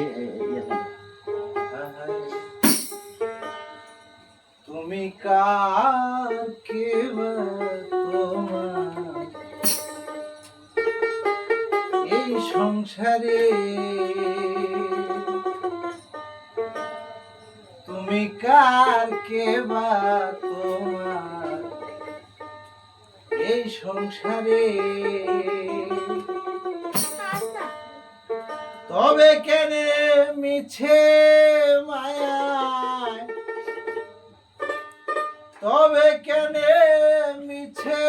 ইয়ে। তুমি কার কে বা এই সংসারে তুমি কার কে তোমার এই সংসারে তবে কেনে মিছে মায়ায়? তবে কেনে মিছে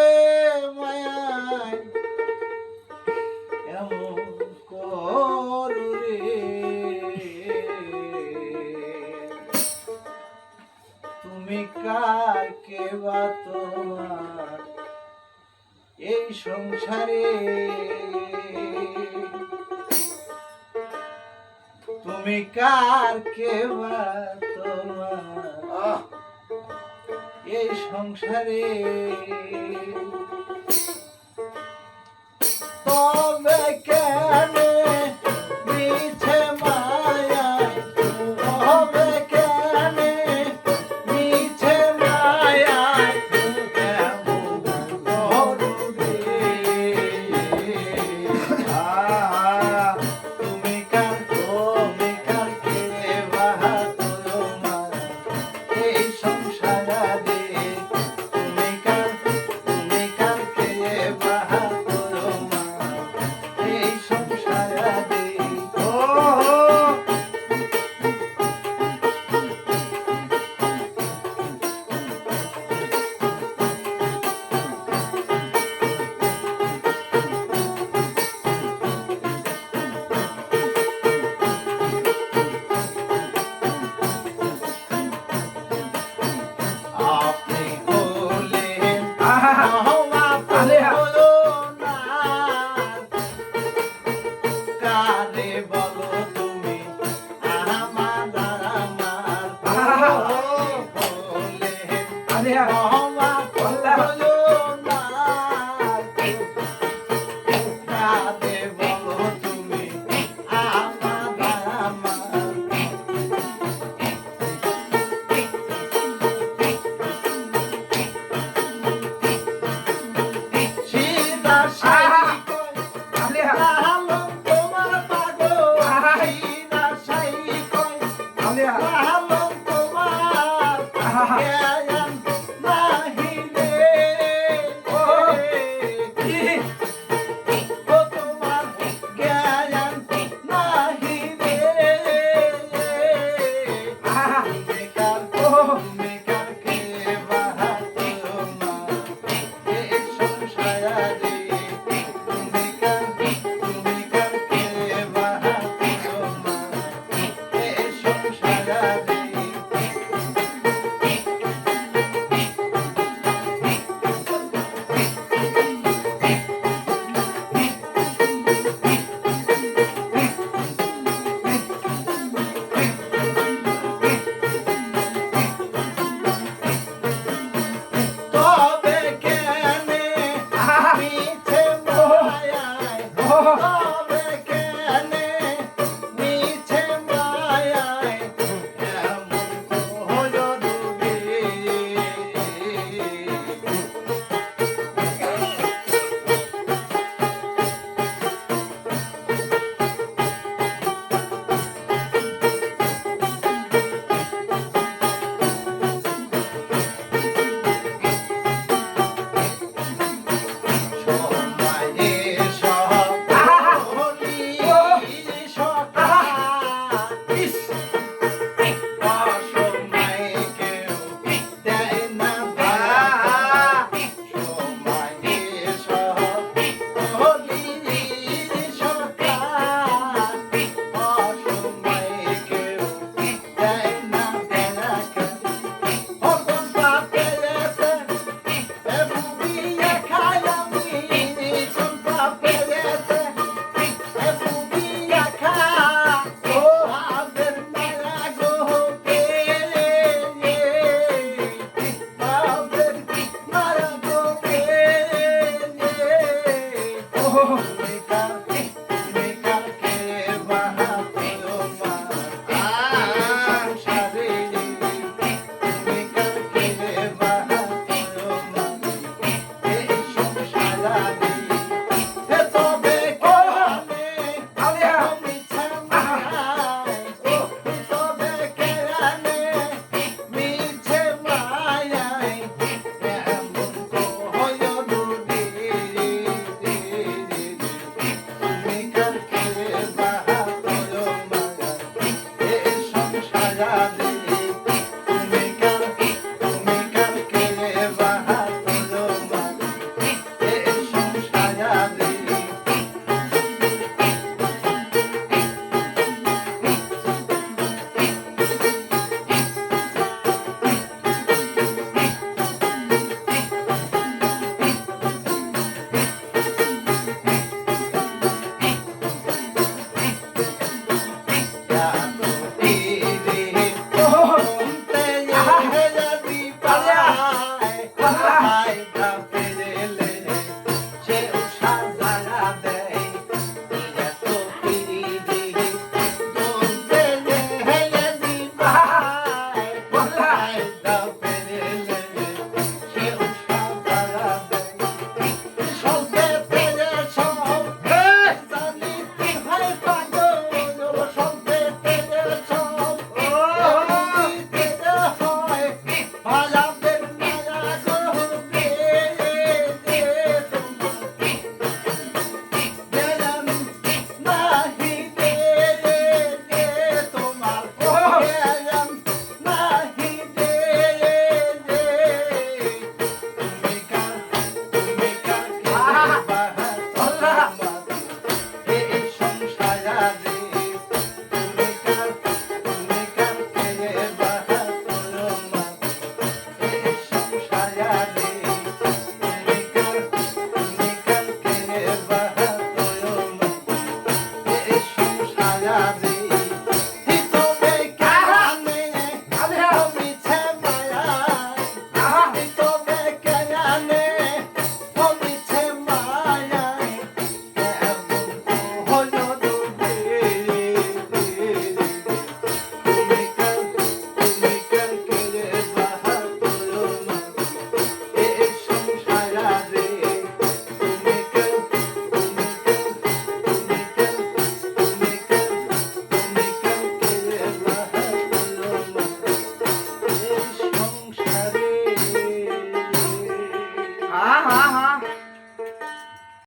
তুমি কার তোমার? এই সংসারে তুমি কার কে বা তোমার? এই সংসারে তবে কেন কারে Okay.